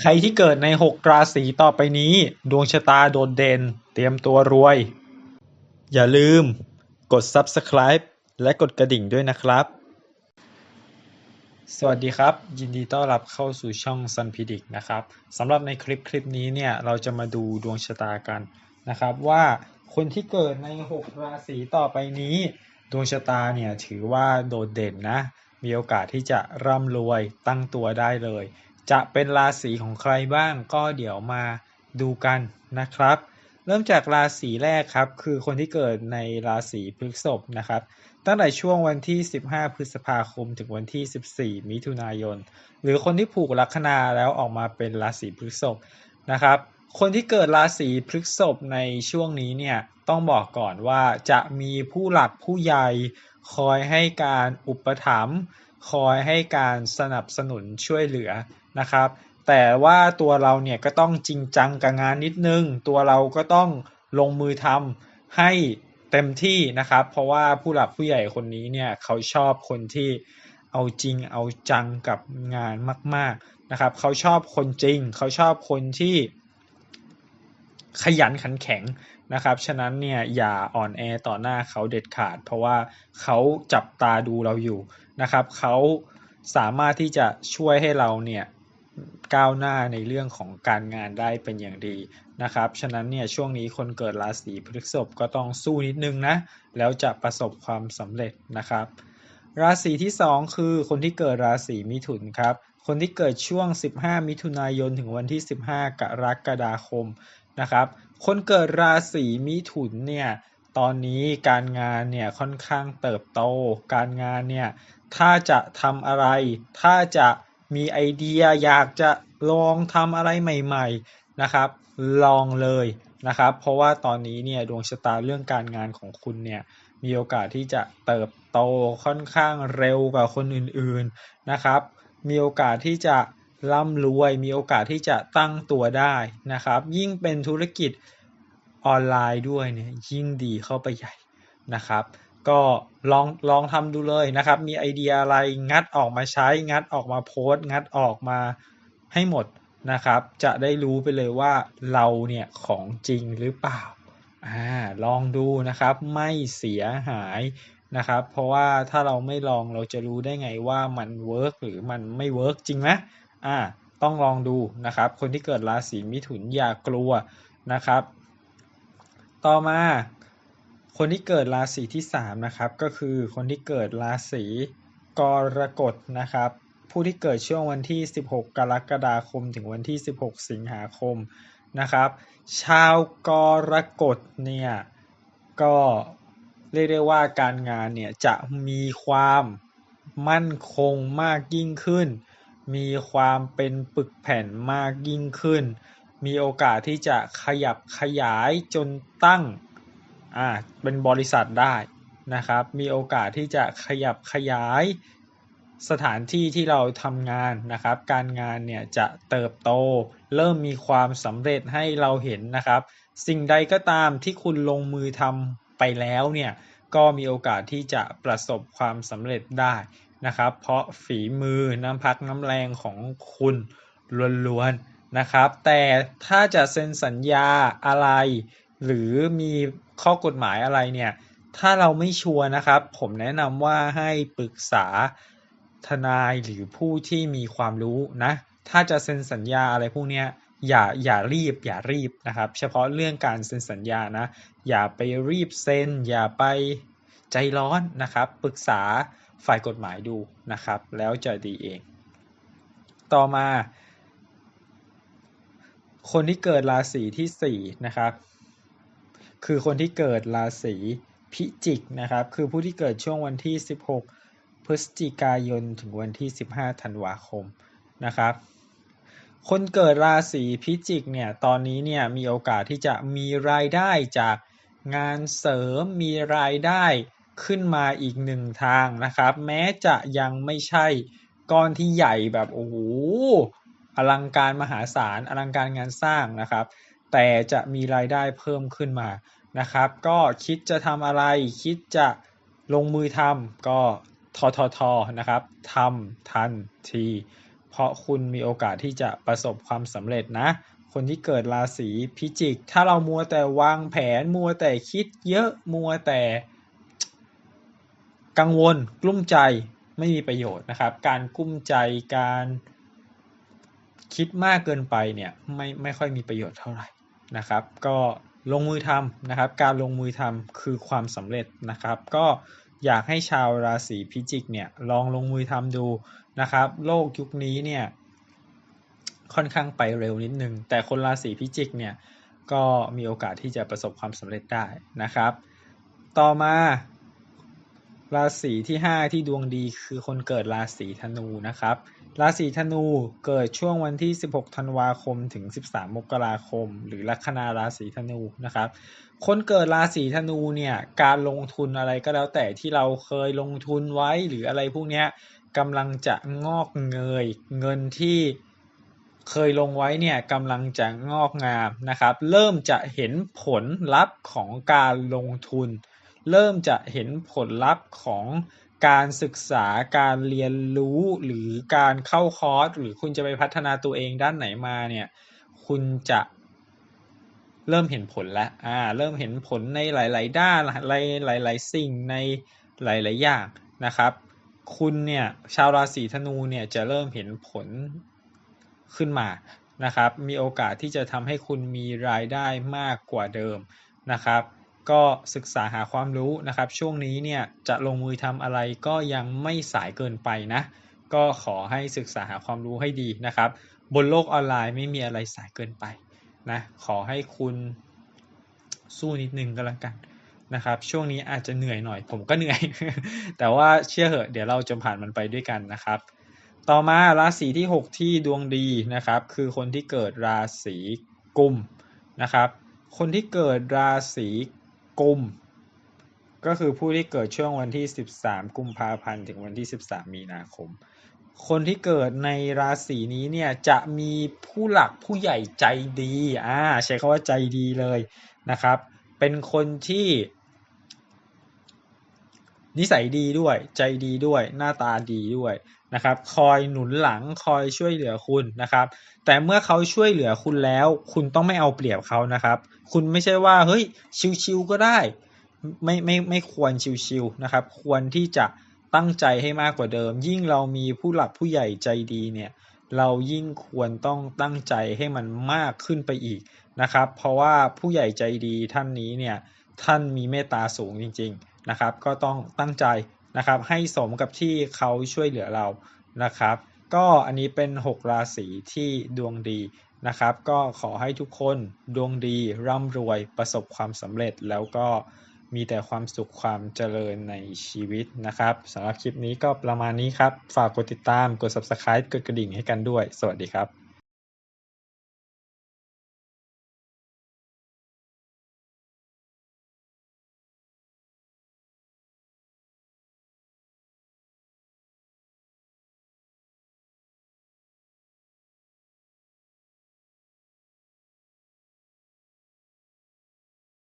ใครที่เกิดใน 6 ราศีต่อไปนี้ ดวงชะตาโดดเด่น เตรียมตัวรวย อย่าลืม กด Subscribe และกดกระดิ่งด้วยนะครับ สวัสดีครับ ยินดีต้อนรับเข้าสู่ช่อง Sun p r e d i c นะครับสำหรับในคลิปคลิปนี้เนี่ย เราจะมาดูดวงชะตากันนะครับว่าคนที่เกิดใน 6 ราศีต่อไปนี้ ดวงชะตาเนี่ยถือว่าโดดเด่นนะมีโอกาสที่จะร่ำรวยตั้งตัวได้เลย จะเป็นราศีของใครบ้างก็เดี๋ยวมาดูกันนะครับ เริ่มจากราศีแรกครับ คือคนที่เกิดในราศีพฤษภนะครับ ตั้งแต่ช่วงวันที่ 15 พฤษภาคม ถึงวันที่ 14 มิถุนายน หรือคนที่ผูกลัคนาแล้วออกมาเป็นราศีพฤษภนะครับ คนที่เกิดราศีพฤษภในช่วงนี้เนี่ยต้องบอกก่อนว่าจะมีผู้หลักผู้ใหญ่คอยให้การอุปถัมภ์ คอยให้การสนับสนุนช่วยเหลือนะครับ แต่ว่าตัวเราเนี่ยก็ต้องจริงจังกับงานนิดนึง ตัวเราก็ต้องลงมือทำให้เต็มที่นะครับ เพราะว่าผู้หลักผู้ใหญ่คนนี้เนี่ยเขาชอบคนที่เอาจริงเอาจังกับงานมาก ๆนะครับ เขาชอบคนจริง เขาชอบคนที่ขยันขันแข็ง นะครับฉะนั้นเนี่ยอย่าอ่อนแอต่อหน้าเขาเด็ดขาด เพราะว่าเขาจับตาดูเราอยู่นะครับเขาสามารถที่จะช่วยให้เราเนี่ยก้าวหน้าในเรื่องของการงานได้เป็นอย่างดีนะครับ ฉะนั้นเนี่ยช่วงนี้คนเกิดราศีพฤษภก็ต้องสู้นิดนึงนะ แล้วจะประสบความสำเร็จนะครับ ราศีที่ 2 คือคนที่เกิดราศีมิถุนครับ คนที่เกิดช่วง 15 มิถุนายนถึงวันที่ 15 กรกฎาคมนะครับคนเกิดราศีมิถุนเนี่ยตอนนี้การงานเนี่ยค่อนข้างเติบโต การงานเนี่ยถ้าจะทำอะไร ถ้าจะมีไอเดียอยากจะลองทำอะไรใหม่ๆนะครับ ลองเลยนะครับ เพราะว่าตอนนี้เนี่ยดวงชะตาเรื่องการงานของคุณเนี่ยมีโอกาสที่จะเติบโตค่อนข้างเร็วกว่าคนอื่นๆนะครับ มีโอกาสที่จะ ร่ำรวยมีโอกาสที่จะตั้งตัวได้นะครับ ยิ่งเป็นธุรกิจออนไลน์ด้วยเนี่ยยิ่งดีเข้าไปใหญ่นะครับ ก็ลองลองทำดูเลยนะครับ มีไอเดียอะไรงัดออกมาใช้ งัดออกมาโพสต์งัดออกมาให้หมดนะครับ จะได้รู้ไปเลยว่าเราเนี่ยของจริงหรือเปล่าอ่าลองดูนะครับไม่เสียหายนะครับ เพราะว่าถ้าเราไม่ลองเราจะรู้ได้ไงว่ามันเวิร์กหรือมันไม่เวิร์กจริงไหม อ่าต้องลองดูนะครับ คนที่เกิดราศีมิถุนอย่ากลัวนะครับ ต่อมาคนที่เกิดราศีที่3นะครับก็คือคนที่เกิดราศีกรกฎนะครับ ผู้ที่เกิดช่วงวันที่ 16 กรกฎาคม ถึงวันที่ 16 สิงหาคมนะครับ ชาวกรกฎเนี่ยก็เรียกได้ว่าการงานเนี่ยจะมีความมั่นคงมากยิ่งขึ้น มีความเป็นปึกแผ่นมากยิ่งขึ้น มีโอกาสที่จะขยับขยายจนตั้งอ่าเป็นบริษัทได้นะครับ มีโอกาสที่จะขยับขยายสถานที่ที่เราทำงานนะครับ การงานเนี่ยจะเติบโต เริ่มมีความสำเร็จให้เราเห็นนะครับ สิ่งใดก็ตามที่คุณลงมือทำไปแล้วเนี่ยก็มีโอกาสที่จะประสบความสำเร็จได้นะครับ เพราะฝีมือน้ำพักน้ำแรงของคุณล้วนๆนะครับ แต่ถ้าจะเซ็นสัญญาอะไร หรือมีข้อกฎหมายอะไรเนี่ย ถ้าเราไม่ชัวร์นะครับ ผมแนะนำว่าให้ปรึกษาทนายหรือผู้ที่มีความรู้นะ ถ้าจะเซ็นสัญญาอะไรพวกนี้อย่าอย่ารีบอย่ารีบนะครับ เฉพาะเรื่องการเซ็นสัญญานะ อย่าไปรีบเซ็นอย่าไปใจร้อนนะครับ ปรึกษา ฝ่ายกฎหมายดูนะครับ แล้วจะดีเอง ต่อมา คนที่เกิดราศีที่4นะครับ คือคนที่เกิดราศีพิจิกนะครับ คือผู้ที่เกิดช่วงวันที่ 16 พฤศจิกายนถึงวันที่ 15 ธันวาคมนะครับ คนเกิดราศีพิจิกเนี่ย ตอนนี้เนี่ยมีโอกาสที่จะมีรายได้จากงานเสริม มีรายได้ ขึ้นมาอีกหนึ่งทางนะครับ แม้จะยังไม่ใช่ก้อนที่ใหญ่แบบโอ้โหอลังการมหาศาลอลังการงานสร้างนะครับ แต่จะมีรายได้เพิ่มขึ้นมานะครับ ก็คิดจะทำอะไรคิดจะลงมือทำก็ทอทอทอนะครับทำทันที เพราะคุณมีโอกาสที่จะประสบความสำเร็จนะ คนที่เกิดราศีพิจิก ถ้าเรามัวแต่วางแผนมัวแต่คิดเยอะมัวแต่ กังวลกลุ้มใจไม่มีประโยชน์นะครับ การกุ้มใจการคิดมากเกินไปเนี่ยไม่ไม่ค่อยมีประโยชน์เท่าไหร่นะครับ ก็ลงมือทำนะครับ การลงมือทำคือความสำเร็จนะครับ ก็อยากให้ชาวราศีพิจิกเนี่ยลองลงมือทำดูนะครับ โลกยุคนี้เนี่ยค่อนข้างไปเร็วนิดนึง แต่คนราศีพิจิกเนี่ยก็มีโอกาสที่จะประสบความสำเร็จได้นะครับ ต่อมา ราศีที่ 5 ที่ดวงดีคือคนเกิดราศีธนูนะครับ ราศีธนูเกิดช่วงวันที่ 16 ธันวาคมถึง 13 มกราคม หรือลัคนาราศีธนูนะครับ คนเกิดราศีธนูเนี่ยการลงทุนอะไรก็แล้วแต่ที่เราเคยลงทุนไว้หรืออะไรพวกนี้กำลังจะงอกเงย เงินที่เคยลงไว้เนี่ยกำลังจะงอกงามนะครับ เริ่มจะเห็นผลลัพธ์ของการลงทุน เริ่มจะเห็นผลลัพธ์ของการศึกษาการเรียนรู้หรือการเข้าคอร์สหรือคุณจะไปพัฒนาตัวเองด้านไหนมาเนี่ยคุณจะเริ่มเห็นผลแล้วอ่าเริ่มเห็นผลในหลาย ๆ ด้านหลายหลายๆสิ่งในหลาย ๆ อย่างนะครับ คุณเนี่ยชาวราศีธนูเนี่ยจะเริ่มเห็นผลขึ้นมานะครับ มีโอกาสที่จะทำให้คุณมีรายได้มากกว่าเดิมนะครับ ก็ศึกษาหาความรู้นะครับ ช่วงนี้เนี่ยจะลงมือทำอะไรก็ยังไม่สายเกินไปนะ ก็ขอให้ศึกษาหาความรู้ให้ดีนะครับ บนโลกออนไลน์ไม่มีอะไรสายเกินไปนะขอให้คุณสู้นิดนึงก็แล้วกันนะครับ ช่วงนี้อาจจะเหนื่อยหน่อย ผมก็เหนื่อย แต่ว่าเชื่อเหอะเดี๋ยวเราจะผ่านมันไปด้วยกันนะครับ ต่อมาราศีที่ 6 ที่ดวงดีนะครับ คือคนที่เกิดราศีกุมนะครับ คนที่เกิดราศี กุม ก็คือผู้ที่เกิดช่วงวันที่ 13 กุมภาพันธ์ถึงวันที่ 13 มีนาคม คนที่เกิดในราศีนี้เนี่ยจะมีผู้หลักผู้ใหญ่ใจดีอ่าใช้คำว่าใจดีเลยนะครับ เป็นคนที่ นิสัยดีด้วย ใจดีด้วย หน้าตาดีด้วยนะครับ คอยหนุนหลังคอยช่วยเหลือคุณนะครับ แต่เมื่อเขาช่วยเหลือคุณแล้ว คุณต้องไม่เอาเปรียบเขานะครับ คุณไม่ใช่ว่าเฮ้ยชิวๆก็ได้ ไม่ไม่ไม่ควรชิวๆนะครับ ควรที่จะตั้งใจให้มากกว่าเดิม ยิ่งเรามีผู้หลักผู้ใหญ่ใจดีเนี่ยเรายิ่งควรต้องตั้งใจให้มันมากขึ้นไปอีกนะครับ เพราะว่าผู้ใหญ่ใจดีท่านนี้เนี่ยท่านมีเมตตาสูงจริง ๆ นะครับ ก็ต้องตั้งใจนะครับ ให้สมกับที่เขาช่วยเหลือเรานะครับ ก็อันนี้เป็น 6 ราศีที่ดวงดีนะครับ ก็ขอให้ทุกคนดวงดีร่ำรวยประสบความสำเร็จแล้วก็มีแต่ความสุขความเจริญในชีวิตนะครับสำหรับคลิปนี้ก็ประมาณนี้ครับ ฝากกดติดตามกด subscribe กดกระดิ่งให้กันด้วย สวัสดีครับ